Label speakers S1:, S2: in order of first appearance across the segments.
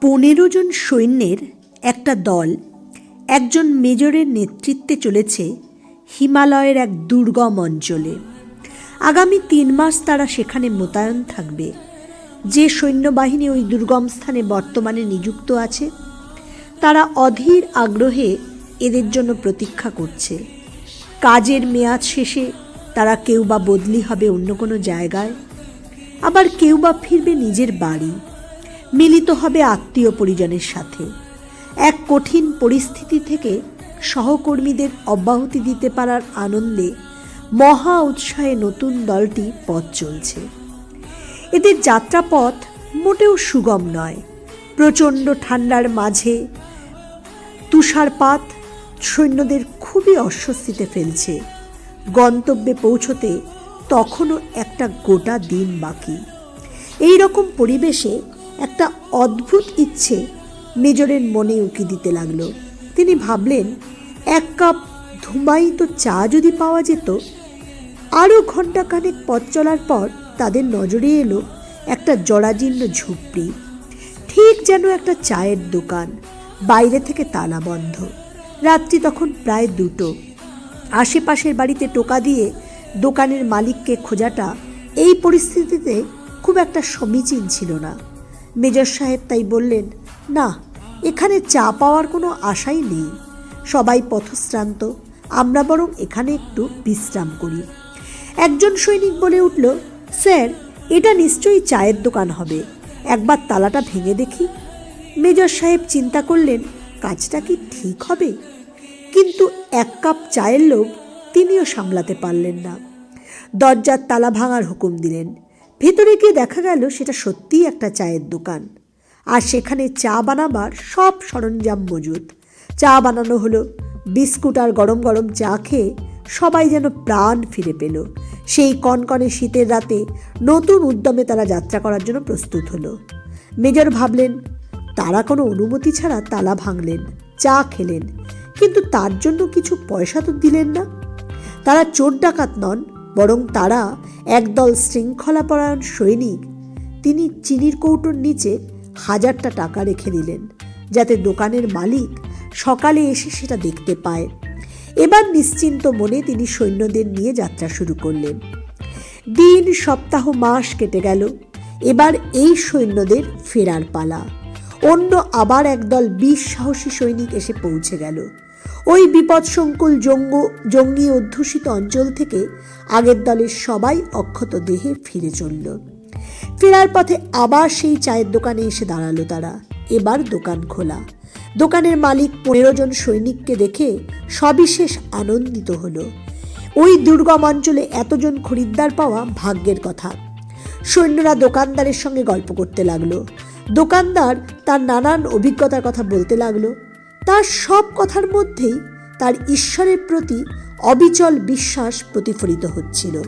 S1: পনেরো জন সৈন্যের একটা দল একজন মেজরের নেতৃত্বে চলেছে হিমালয়ের এক দুর্গম অঞ্চলে। আগামী তিন মাস তারা সেখানে মোতায়েন থাকবে। যে সৈন্যবাহিনী ওই দুর্গম স্থানে বর্তমানে নিযুক্ত আছে, তারা অধীর আগ্রহে এদের জন্য প্রতীক্ষা করছে। কাজের মেয়াদ শেষে তারা কেউ বা বদলি হবে অন্য কোনো জায়গায়। আবার কেউ বা ফিরবে নিজের বাড়ি। মিলিত হবে আত্মীয় পরিজনের সাথে। এক কঠিন পরিস্থিতি থেকে সহকর্মীদের অব্যাহতি দিতে পারার আনন্দে মহা উৎসাহে নতুন দলটি পথ চলছে। এদের যাত্রাপথ মোটেও সুগম নয়। প্রচণ্ড ঠান্ডার মাঝে তুষারপাত সৈন্যদের খুবই অস্বস্তিতে ফেলছে। গন্তব্যে পৌঁছতে তখনও একটা গোটা দিন বাকি। এই রকম পরিবেশে একটা অদ্ভুত ইচ্ছে মেজরের মনে উকি দিতে লাগল। তিনি ভাবলেন, এক কাপ ধুমায়িত চা যদি পাওয়া যেত আরও ঘণ্টাখানেক পথ চলার পর তাদের নজরে এলো একটা জরাজীর্ণ ঝুপড়ি। ঠিক যেন একটা চায়ের দোকান, বাইরে থেকে তালা বন্ধ। রাত্রি তখন প্রায় দুটো। আশেপাশের বাড়িতে টোকা দিয়ে দোকানের মালিককে খোঁজাটা এই পরিস্থিতিতে খুব একটা সমীচীন ছিল না। মেজর সাহেব তাই বললেন, না, এখানে চা পাওয়ার কোনো আশাই নেই। সবাই পথশ্রান্ত, আমরা বরং এখানে একটু বিশ্রাম করি। একজন সৈনিক বলে উঠল, স্যার, এটা নিশ্চয়ই চায়ের দোকান হবে। একবার তালাটা ভেঙে দেখি। মেজর সাহেব চিন্তা করলেন, কাজটা কি ঠিক হবে? কিন্তু এক কাপ চায়ের লোভ তিনিও সামলাতে পারলেন না। দরজার তালা ভাঙার হুকুম দিলেন। ভেতরে গিয়ে দেখা গেল সেটা সত্যিই একটা চায়ের দোকান। আর সেখানে চা বানাবার সব সরঞ্জাম মজুদ চা বানানো হলো, বিস্কুট আর গরম গরম চা খেয়ে সবাই যেন প্রাণ ফিরে পেল। সেই কনকনে শীতের রাতে নতুন উদ্যমে তারা যাত্রা করার জন্য প্রস্তুত হলো। মেজর ভাবলেন, তারা কোনো অনুমতি ছাড়া তালা ভাঙলেন, চা খেলেন, কিন্তু তার জন্য কিছু পয়সা তো দিলেন না? তারা চোর ডাকাত নন, বরং তারা একদল শৃঙ্খলাপরায়ণ সৈনিক। তিনি চিনির কৌটোর নিচে হাজারটা টাকা রেখে দিলেন, যাতে দোকানের মালিক সকালে এসে সেটা দেখতে পায়। এবার নিশ্চিন্ত মনে তিনি সৈন্যদের নিয়ে যাত্রা শুরু করলেন। দিন, সপ্তাহ, মাস কেটে গেল। এবার এই সৈন্যদের ফেরার পালা। অন্য আবার একদল বিশ সাহসী সৈনিক এসে পৌঁছে গেল। ওই বিপদসংকুল জঙ্গ, জঙ্গি অধ্যুষিত অঞ্চল থেকে আগের দলের সবাই অক্ষত দেহে ফিরে চলল। ফেরার পথে আবার সেই চায়ের দোকানে এসে দাঁড়াল তারা। এবার দোকান খোলা। দোকানের মালিক পনেরো জন সৈনিককে দেখে সবিশেষ আনন্দিত হলো। ওই দুর্গম অঞ্চলে এতজন খরিদ্দার পাওয়া ভাগ্যের কথা। সৈন্যরা দোকানদারের সঙ্গে গল্প করতে লাগল। দোকানদার তার নানান অভিজ্ঞতার কথা বলতে লাগল। তার সব কথার মধ্যেই তার ঈশ্বরের প্রতি অবিচল বিশ্বাস প্রতিফলিত হচ্ছিল।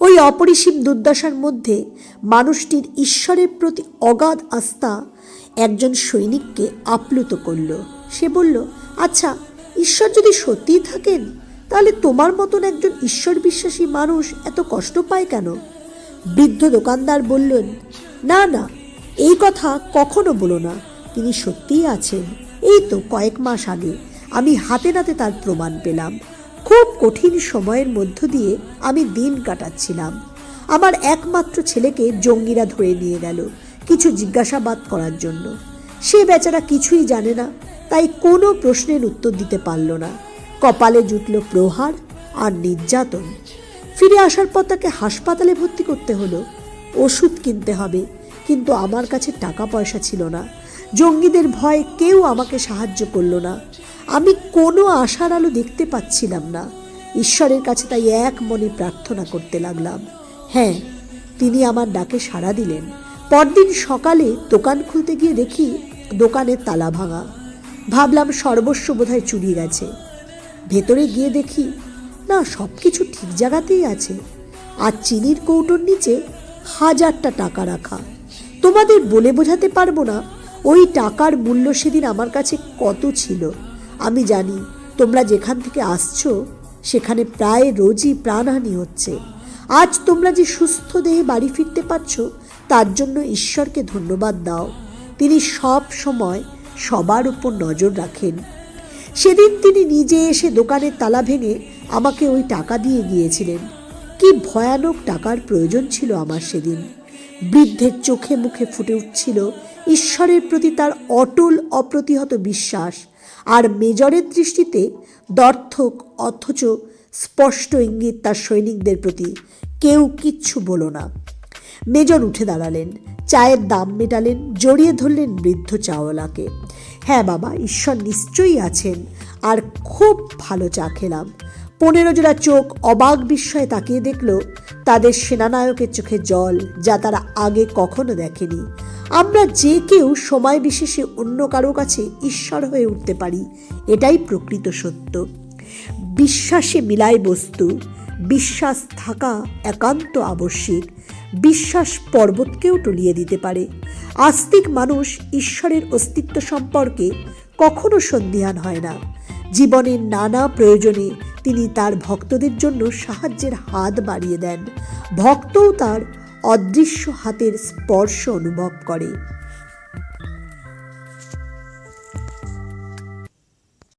S1: ওই অপরিসীম দুর্দশার মধ্যে মানুষটির ঈশ্বরের প্রতি অগাধ আস্থা একজন সৈনিককে আপ্লুত করল। সে বলল আচ্ছা ঈশ্বর যদি সত্যিই থাকেন, তাহলে তোমার মতন একজন ঈশ্বর বিশ্বাসী মানুষ এত কষ্ট পায় কেন? বৃদ্ধ দোকানদার বললেন, না না, এই কথা কখনো বলো না, তিনি সত্যিই আছেন। এই তো কয়েক মাস আগে আমি হাতে নাতে তার প্রমাণ পেলাম। খুব কঠিন সময়ের মধ্য দিয়ে আমি দিন কাটাচ্ছিলাম। আমার একমাত্র ছেলেকে জঙ্গিরা ধরে নিয়ে গেল কিছু জিজ্ঞাসাবাদ করার জন্য। সে বেচারা কিছুই জানে না, তাই কোনো প্রশ্নের উত্তর দিতে পারল না। কপালে জুটল প্রহার আর নির্যাতন। ফিরে আসার পর তাকে হাসপাতালে ভর্তি করতে হলো। ওষুধ কিনতে হবে, কিন্তু আমার কাছে টাকা পয়সা ছিল না। জঙ্গিদের ভয়ে কেউ আমাকে সাহায্য করল না। আমি কোনো আশার আলো দেখতে পাচ্ছিলাম না। ঈশ্বরের কাছে তাই এক মনে প্রার্থনা করতে লাগলাম। হ্যাঁ তিনি আমার ডাকে সাড়া দিলেন। পরদিন সকালে দোকান খুলতে গিয়ে দেখি দোকানের তালা ভাঙা। ভাবলাম সর্বস্ব বোধহয় চুরি গেছে। ভেতরে গিয়ে দেখি, না সব কিছু ঠিক জায়গাতেই আছে। আর চিনির কৌটোর নিচে হাজারটা টাকা রাখা। তোমাদের বলে বোঝাতে পারব না ওই টাকার মূল্য সেদিন আমার কাছে কত ছিল? আমি জানি, তোমরা যেখান থেকে আসছো, সেখানে প্রায় রোজই প্রাণহানি হচ্ছে। আজ তোমরা যে সুস্থ দেহে বাড়ি ফিরতে পারছ, তার জন্য ঈশ্বরকে ধন্যবাদ দাও। তিনি সব সময় সবার উপর নজর রাখেন। সেদিন তিনি নিজে এসে দোকানের তালা ভেঙে আমাকে ওই টাকা দিয়ে গিয়েছিলেন। কি ভয়ানক টাকার প্রয়োজন ছিল আমার সেদিন। বৃদ্ধের চোখে মুখে ফুটে উঠছিল ঈশ্বরের প্রতি তার অটল অপ্রতিহত বিশ্বাস আর মেজরের দৃষ্টিতে দর্থক অথচ স্পষ্ট ইঙ্গিত তার সৈনিকদের প্রতি। কেউ কিচ্ছু বলো না। মেজর উঠে দাঁড়ালেন, চায়ের দাম মেটালেন, জড়িয়ে ধরলেন বৃদ্ধ চাওয়ালাকে। হ্যাঁ বাবা, ঈশ্বর নিশ্চয়ই আছেন, আর খুব ভালো চা খেলাম। পনেরো জোড়া চোখ অবাক বিস্ময়ে তাকিয়ে দেখল, তাদের সেনানায়কের চোখে জল যা তারা আগে কখনো দেখেনি। আমরা যে কেউ সময় বিশেষে অন্য কারও কাছে ঈশ্বর হয়ে উঠতে পারি, এটাই প্রকৃত সত্য। বিশ্বাসে মিলায় বস্তু, বিশ্বাস থাকা একান্ত আবশ্যিক, বিশ্বাস পর্বতকেও টলিয়ে দিতে পারে। আস্তিক মানুষ ঈশ্বরের অস্তিত্ব সম্পর্কে কখনো সন্দিহান হয় না। জীবনের নানা প্রয়োজনে তিনি তার ভক্তদের জন্য সাহায্যের হাত বাড়িয়ে দেন। ভক্তও তার অদৃশ্য হাতের স্পর্শ অনুভব করে।